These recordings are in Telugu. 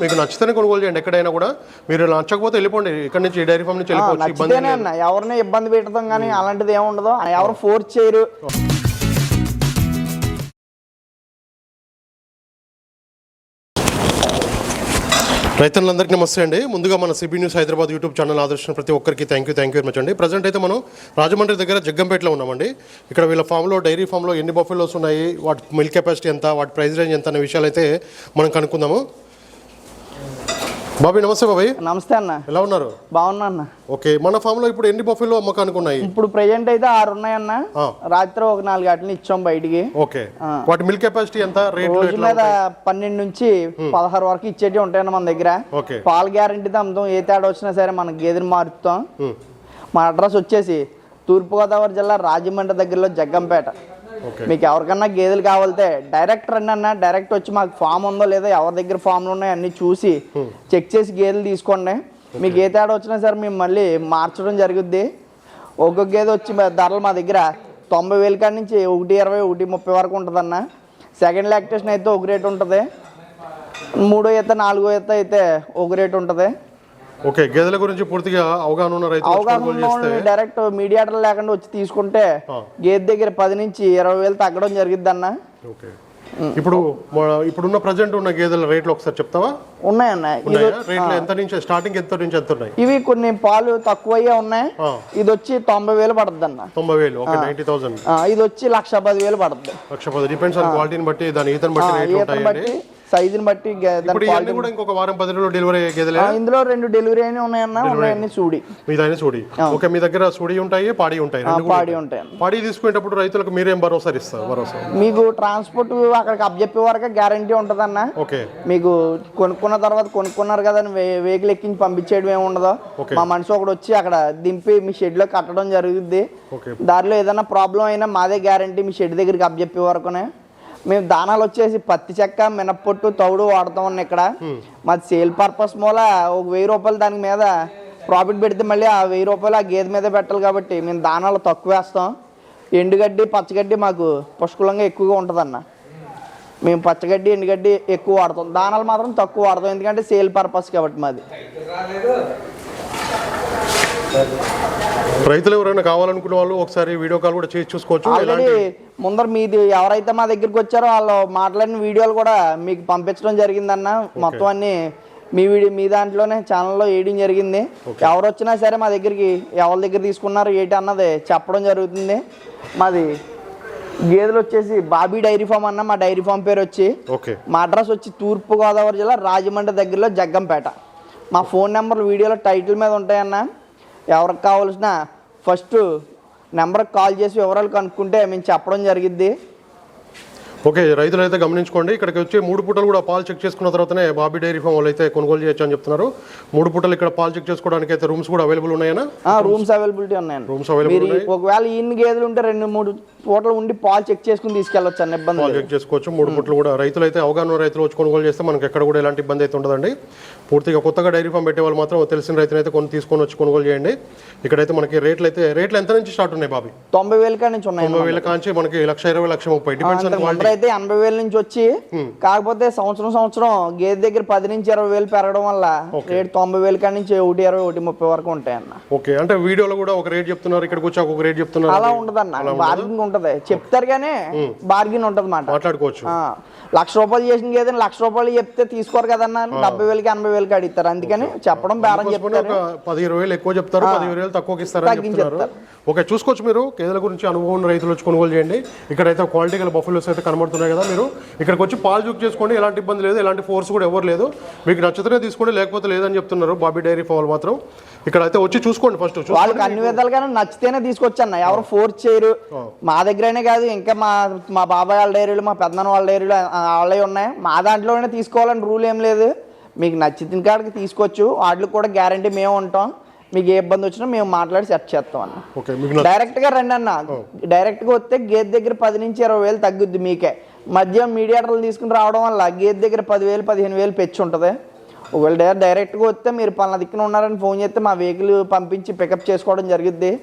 మీకు నచ్చితేనే కొనుగోలు చేయండి ఎక్కడైనా కూడా. మీరు నచ్చకపోతే వెళ్ళిపోండి. ఇక్కడ నుంచి డైరీ ఫామ్ నుంచి వెళ్ళిపోవచ్చు ఇబ్బంది నచ్చితేనే అన్న. ఎవరిని ఇబ్బంది పెట్టడం కానీ అలాంటిది ఏమి ఉండదు. ఎవరు ఫోర్స్ చేయరు. రైతులందరికీ నమస్తే అండి. ముందుగా మన CB news Hyderabad YouTube channel ఆదర్శించిన ప్రతి ఒక్కరికి thank you thank you very much అండి. ప్రజెంట్ అయితే మనం రాజమండ్రి దగ్గర జగ్గంపేటలో ఉన్నామండి. ఇక్కడ వీళ్ళ ఫామ్లో డైరీ ఫామ్లో ఎన్ని బఫెలోస్ ఉన్నాయి వాటి మిల్క్ కెపాసిటీ ఎంత వాటి ప్రైస్ రేంజ్ ఎంత అనే విషయాలు అయితే మనం కనుక్కుందాము. బాబీ నమస్తే బాబాయ్ నమస్తే అన్న. ఎలా ఉన్నారు? బాగున్నా అన్న. ఓకే మన ఫామ్లో ఇప్పుడు ఎన్ని బఫెలో అమ్మకానికి ఉన్నాయి ఇప్పుడు ప్రెజెంట్ అయితే ఆరు ఉన్నాయన్న. రాత్రి ఒక నాలుగు గంటలు ఇచ్చాం బయటికి. ఓకే. వాటి మిల్క్ కెపాసిటీ ఎంత? రోజు ఎట్లా మీద పన్నెండు నుంచి పదహారు వరకు ఇచ్చేటి ఉంటాయన్న మన దగ్గర. ఓకే. పాల గ్యారంటీతో అమ్ముతాం. ఏ తేడా వచ్చినా సరే మన గేదెని మారుస్తాం ఉమ్. మా అడ్రస్ వచ్చేసి తూర్పుగోదావరి జిల్లా రాజమండ్రి దగ్గరలో జగ్గంపేట. మీకు ఎవరికన్నా గేదెలు కావాలితే డైరెక్ట్ రండి అన్న డైరెక్ట్ వచ్చి మాకు ఫామ్ ఉందో లేదో ఎవరి దగ్గర ఫామ్లు ఉన్నాయో అన్ని చూసి చెక్ చేసి గేదెలు తీసుకోండి. మీకు ఏ తేడా వచ్చినా సరే మేము మళ్ళీ మార్చడం జరుగుద్ది. ఒక్కొక్క గేదె వచ్చి మా ధరలు మా దగ్గర తొంభై వేల కాడి నుంచి ఒకటి ఇరవై ఒకటి ముప్పై వరకు ఉంటుందన్న. సెకండ్ లాక్టేషన్ అయితే ఒక రేట్ ఉంటుంది. మూడో ఈత నాలుగో ఈత అయితే ఒక రేట్ ఉంటుంది. ఓకే గేదెల గురించి పూర్తిగా అవగాహన ఉన్న వచ్చి అవగాహన డైరెక్ట్ మీడియాటర్ లేకుండా వచ్చి తీసుకుంటే. గేదె దగ్గర పది నుంచి ఇరవై వేలు తగ్గడం జరిగిద్ది అన్న ఓకే. ఇప్పుడు ఇప్పుడున్న ప్రజెంట్ ఉన్న గేదెల రేట్లు ఒకసారి చెప్తావా? ఉన్నాయన్న రేట్లు ఎంత నుంచి స్టార్టింగ్ ఎంత నుంచి ఎంత ఉన్నాయి? ఇవి కొన్ని పాలు తక్కువయ్యే ఉన్నాయి. ఇది వచ్చి తొంభై వేలు పడుతుంది అన్న తొంభై వేలు నైన్టీ థౌసండ్. ఇది వచ్చి లక్ష పది వేలు పడుతుంది. లక్ష పది డిపెండ్స్ ఆన్ క్వాలిటీని బట్టి దాని ఈతని రేట్లు బట్టి సైజుని బట్టి కూడా ఇంకొక వారం పది రోజులు డెలివరీ గేదెలే? ఇందులో రెండు డెలివరీ అయినా ఉన్నాయన్న ఉన్నాయన్ని చూడి మీ దాని సూడి. ఓకే మీ దగ్గర సూడి ఉంటాయి పాడి ఉంటాయి పాడి ఉంటాయి. పాడి తీసుకునేటప్పుడు రైతులకు మీరేం భరోసా ఇస్తారు? భరోసా. మీకు ట్రాన్స్పోర్ట్ అక్కడికి అప్పచెప్పే వరకు గ్యారంటీ ఉంటుందన్న. ఓకే. మీకు కొనుక్కున్న తర్వాత కొనుక్కున్నారు కదా వెహికల్ ఎక్కించి పంపించేయడం ఏమి ఉండదు. మా మనిషి ఒకడు వచ్చి అక్కడ దింపి మీ షెడ్లో కట్టడం జరుగుద్ది. దారిలో ఏదైనా ప్రాబ్లం అయినా మాదే గ్యారంటీ మీ షెడ్ దగ్గరికి అప్పచెప్పే వరకునే. మేము దానాలు వచ్చేసి పత్తి చెక్క మినప్పొట్టు తౌడు వాడుతాం ఉన్న ఇక్కడ. మాది సేల్ పర్పస్ మూల ఒక వెయ్యి రూపాయలు దాని మీద ప్రాఫిట్ పెడితే మళ్ళీ ఆ వెయ్యి రూపాయలు ఆ గేదె మీద పెట్టాలి కాబట్టి మేము దానాలు తక్కువ వేస్తాం. ఎండుగడ్డి పచ్చగడ్డి మాకు పుష్కలంగా ఎక్కువగా ఉంటుందన్న. మేము పచ్చగడ్డి ఎండుగడ్డి ఎక్కువ వాడతాం. దానాలు మాత్రం తక్కువ వాడతాం. ఎందుకంటే సేల్ పర్పస్ కాబట్టి మాది. రైతులు ఎవరైనా కావాలనుకున్న వాళ్ళు ఒకసారి వీడియో కాల్ కూడా చేసి చూసుకోవచ్చు. ఆల్రెడీ ముందర మీది ఎవరైతే మా దగ్గరికి వచ్చారో వాళ్ళు మాట్లాడిన వీడియోలు కూడా మీకు పంపించడం జరిగిందన్న. మొత్తం అన్ని మీ వీడియో మీ దాంట్లోనే ఛానల్లో వేయడం జరిగింది. ఎవరు వచ్చినా సరే మా దగ్గరికి ఎవరి దగ్గర తీసుకున్నారు ఏంటి అన్నది చెప్పడం జరుగుతుంది. మాది గేదెలు వచ్చేసి బాబీ డైరీ ఫామ్ అన్న మా డైరీ ఫామ్ పేరు వచ్చి ఓకే. మా అడ్రస్ వచ్చి తూర్పు గోదావరి జిల్లా రాజమండ్రి దగ్గరలో జగ్గంపేట. మా ఫోన్ నెంబర్ వీడియోలో టైటిల్ మీద ఉంటాయన్న. ఎవరికి కావాల్సిన ఫస్ట్ నెంబర్కి కాల్ చేసి వివరాలు కనుక్కుంటే మేము చెప్పడం జరిగిద్ది. ఓకే రైతులు అయితే గమనించుకోండి. ఇక్కడికి వచ్చి మూడు పూటలు కూడా పాలు చెక్ చేసుకున్న తర్వాతనే బాబీ డైరీ ఫామ్ వాళ్ళు అయితే కొనుగోలు చేయొచ్చు అని చెప్తున్నారు. మూడు పూటలు ఇక్కడ పాలు చెక్ చేసుకోవడానికి అయితే రూమ్స్ కూడా అవైలబుల్ ఉన్నాయనా? రూమ్స్ అవైలబిలిటీ ఉన్నాయండి. రూమ్స్ అవైలబుల్ ఉన్నాయి. ఒకవేళ ఇన్ని గేదెలు ఉంటే రెండు మూడు పూటలు ఉండి పాలు చెక్ చేసుకుని తీసుకెళ్ళొచ్చు అన్న ఇబ్బంది పాలు. చెక్ చేసుకోవచ్చు. మూడు పూటలు కూడా రైతులు అయితే అవగాహన రైతులు వచ్చి కొనుగోలు చేస్తే మనకి ఎక్కడ కూడా ఎలాంటి ఇబ్బంది అయితే ఉండదండి. పూర్తిగా కొత్తగా డైరీ ఫామ్ పెట్టే వాళ్ళు మాత్రం తెలిసిన రైతులు అయితే కొన్ని తీసుకొని వచ్చి కొనుగోలు చేయండి. ఇక్కడైతే మనకి రేట్లు అయితే రేట్లు ఎంత నుంచి స్టార్ట్ ఉన్నాయి బాబీ? తొంభై వేల నుంచి ఉన్నాయి తొంభై వేల కాంచి మనకి లక్ష ఇరవై లక్ష ముప్పై డిపెండ్స్ అయితే ఎనభై వేల నుంచి వచ్చి కాకపోతే సంవత్సరం సంవత్సరం గేదె దగ్గర పది నుంచి ఇరవై వేలు పెరగడం వల్ల రేట్ తొంభై వేల కాడి నుంచి ఒకటి ఇరవై ఒకటి ముప్పై వరకు ఉంటాయి అన్న ఓకే. అంటే వీడియోలో కూడా ఒక రేట్ చెప్తున్నారు ఇక్కడికి వచ్చి ఒక రేట్ చెప్తున్నారు అలా ఉండదు? అన్న బార్గింగ్ ఉంటది చెప్తారు కానీ బార్గింగ్ ఉంటది మాట. మాట్లాడుకోవచ్చు. లక్ష రూపాయలు చేసిన గేదెని లక్ష రూపాయలు చెప్తే తీసుకోరు కదన్న. డెబ్బై వేలకి ఎనభై వేలకి అడుగుతారు అందుకని చెప్పడం బేరం చెప్తారు. పది ఇరవై వేలు ఎక్కువ చెప్తారు పది వేలు తక్కువకి ఇస్తారని తగ్గించి చెప్తున్నారు. ఓకే చూసుకోవచ్చు మీరు. గేదెల గురించి అనుభవం ఉన్న రైతులు వచ్చి కొనుగోలు చేయండి. ఇక్కడైతే క్వాలిటీ గల బఫెలోస్ అయితే కనబడుతున్నాయి కదా మీరు. ఇక్కడికి వచ్చి పాలు చూక్ చేసుకోండి. ఎలాంటి ఇబ్బంది లేదు. ఎలాంటి ఫోర్స్ కూడా ఎవరు లేదు. మీకు నచ్చితేనే తీసుకోండి. లేకపోతే లేదని చెప్తున్నారు బాబీ డైరీ ఫాల్ మాత్రం. ఇక్కడ అయితే వచ్చి చూసుకోండి ఫస్ట్ వాళ్ళకి అన్ని విధాలుగానే నచ్చితేనే తీసుకొచ్చన్న. ఎవరు ఫోర్స్ చేయరు. మా దగ్గరనే కాదు. ఇంకా మా మా బాబాయ్ వాళ్ళ డైరీలు మా పెద్దనాన్న వాళ్ళ డైరీలు వాళ్ళే ఉన్నాయి. మా దాంట్లోనే తీసుకోవాలని రూల్ ఏం లేదు. మీకు నచ్చిన కాడికి తీసుకోవచ్చు. వాటికి కూడా గ్యారంటీ మేము ఉంటాం. మీకు ఏ ఇబ్బంది వచ్చినా మేము మాట్లాడి సెట్ చేస్తాం అన్న. ఓకే మీకు నచ్చ- డైరెక్ట్గా రండి అన్న. డైరెక్ట్గా వస్తే గేదె దగ్గర పది నుంచి ఇరవై వేలు తగ్గుద్ది మీకే. మధ్య మీడియేటర్లు తీసుకుని రావడం వల్ల గేదె దగ్గర పదివేలు పదిహేను వేలు పెంచి ఉంటుంది. ఒకవేళ డైరెక్ట్ డైరెక్ట్గా వస్తే మీరు పలానా దిక్కున ఉన్నారని ఫోన్ చేస్తే మా వెహికల్ పంపించి పికప్ చేసుకోవడం జరుగుద్ది.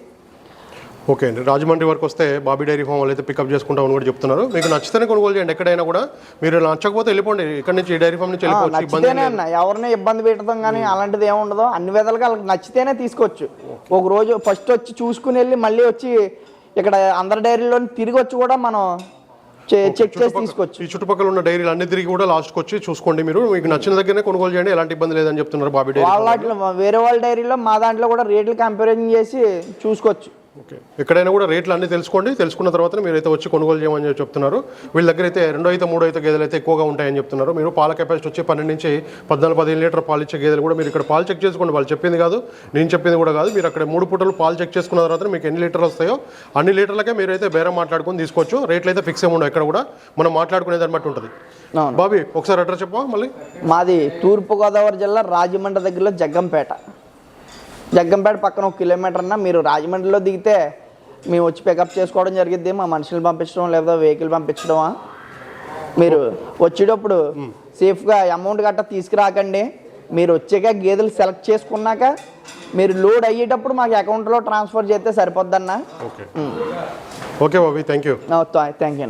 ఓకే అండి. రాజమండ్రి వరకు వస్తే బాబీ డైరీ ఫామ్ వాళ్ళు అయితే పికప్ చేసుకుంటామని కూడా చెప్తున్నారు. మీకు నచ్చితేనే కొనుగోలు చేయండి. ఎక్కడైనా కూడా మీరు నచ్చకపోతే వెళ్ళిపోండి. ఇక్కడ నుంచి డైరీ ఫామ్ నుంచి వెళ్ళిపోవచ్చు. ఇబ్బంది అన్న. ఎవరిని ఇబ్బంది పెట్టడం కానీ అలాంటిది ఏమి ఉండదు. అన్ని విధాలుగా వాళ్ళకి నచ్చితేనే తీసుకోవచ్చు. ఒక రోజు ఫస్ట్ వచ్చి చూసుకుని వెళ్ళి మళ్ళీ వచ్చి ఇక్కడ అందరి డైరీలో తిరిగి వచ్చి కూడా మనం చెక్ చేసి తీసుకోవచ్చు. ఈ చుట్టుపక్కల ఉన్న డైరీలు అన్ని తిరిగి కూడా లాస్ట్కి వచ్చి చూసుకోండి మీరు. మీకు నచ్చిన దగ్గరనే కొనుగోలు చేయండి. ఎలాంటి ఇబ్బంది లేదని చెప్తున్నారు బాబీ డైరీ వాళ్ళ వేరే వాళ్ళ డైరీలో మా దాంట్లో కూడా రేట్లు కంపారిజన్ చేసి చూసుకోవచ్చు. ఓకే. ఎక్కడైనా కూడా రేట్లు అన్ని తెలుసుకోండి. తెలుసుకున్న తర్వాత మీరు అయితే వచ్చి కొనుగోలు చేయమని చెప్తున్నారు. వీళ్ళ దగ్గర అయితే రెండో అయితే మూడో అయితే గేదెలు అయితే ఎక్కువగా ఉంటాయని చెప్తున్నారు. మీరు పాల కెపాసిటీ వచ్చి పన్నెండు నుంచి పద్నాలుగు పదిహేను లీటర్ పాలు ఇచ్చే గేదెలు కూడా మీరు ఇక్కడ పాలు చెక్ చేసుకోండి. వాళ్ళు చెప్పింది కాదు నేను చెప్పింది కూడా కాదు. మీరు అక్కడ మూడు పూటలు పాలు చెక్ చేసుకున్న తర్వాత మీకు ఎన్ని లీటర్లు వస్తాయో అన్ని లీటర్లకే మీరు అయితే బేరం మాట్లాడుకొని తీసుకోవచ్చు. రేట్లు అయితే ఫిక్స్ ఏమి ఉండవు ఎక్కడ కూడా. మనం మాట్లాడుకునే దాన్ని బట్టి ఉంటుంది. బాబీ ఒకసారి అడ్రస్ చెప్పవా మళ్ళీ? మాది తూర్పుగోదావరి జిల్లా రాజమండ్రి దగ్గరలో జగ్గంపేట. జగ్గంపేట పక్కన ఒక కిలోమీటర్ అన్న మీరు రాజమండ్రిలో దిగితే మేము వచ్చి పికప్ చేసుకోవడం జరిగిద్ది మా మనుషులు పంపించడం లేదా వెహికల్ పంపించడమా? మీరు వచ్చేటప్పుడు సేఫ్గా అమౌంట్ గట్ట తీసుకురాకండి. మీరు వచ్చాక గేదెలు సెలెక్ట్ చేసుకున్నాక మీరు లోడ్ అయ్యేటప్పుడు మాకు అకౌంట్లో ట్రాన్స్ఫర్ చేస్తే సరిపోద్దన్న. Okay. Okay Bobby thank you thank you